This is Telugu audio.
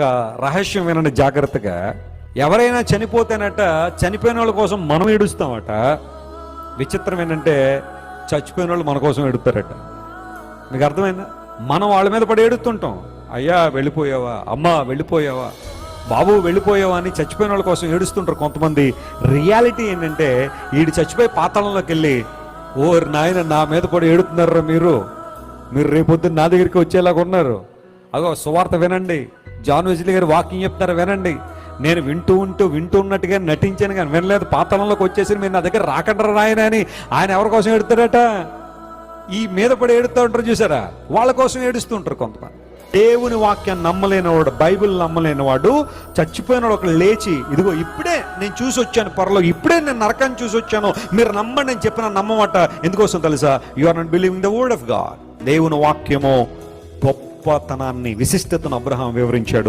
ఒక రహస్యం వినండి జాగ్రత్తగా. ఎవరైనా చనిపోతేనట చనిపోయిన వాళ్ళ కోసం మనం ఏడుస్తామట. విచిత్రం ఏంటంటే చచ్చిపోయిన వాళ్ళు మన కోసం ఏడుతారట. మీకు అర్థమైందా? మనం వాళ్ళ మీద పడి ఏడుతుంటాం అయ్యా వెళ్ళిపోయావా? అమ్మా వెళ్ళిపోయావా? బాబు వెళ్ళిపోయావా అని చచ్చిపోయిన వాళ్ళ కోసం ఏడుస్తుంటారు కొంతమంది. రియాలిటీ ఏంటంటే వీడు చచ్చిపోయి పాతాళంలోకి వెళ్ళి ఓ నాయన నా మీద పడి ఏడుతున్నారా మీరు? మీరు రేపొద్దున నా దగ్గరికి వచ్చేలాగా ఉన్నారు. అగో సువార్త వినండి. జాన్ వెజ్లీ గారు వాకింగ్ చెప్తారు వినండి. నేను వింటూ ఉంటూ వింటూ ఉన్నట్టుగా నటించాను కానీ వినలేదు. పాతలంలోకి వచ్చేసి మీరు నా దగ్గర రాకంటారా నాయన అని ఆయన ఎవరి కోసం ఏడుతాడట? ఈ మీద పడి ఏడుతూ ఉంటారు చూసారా? వాళ్ళ కోసం ఏడుస్తూ ఉంటారు కొంతమంది. దేవుని వాక్యాన్ని నమ్మలేనివాడు బైబిల్ నమ్మలేనివాడు చచ్చిపోయిన వాడు ఒకడు లేచి ఇదిగో ఇప్పుడే నేను చూసి వచ్చాను పొరలో ఇప్పుడే నేను నరకాన్ని చూసి వచ్చాను. మీరు నమ్మండి నేను చెప్పిన నమ్మమాట. ఎందుకోసం తెలుసా? You are not believing the word of God దేవుని వాక్యము గొప్పతనాన్ని విశిష్టతను అబ్రహాం వివరించాడు.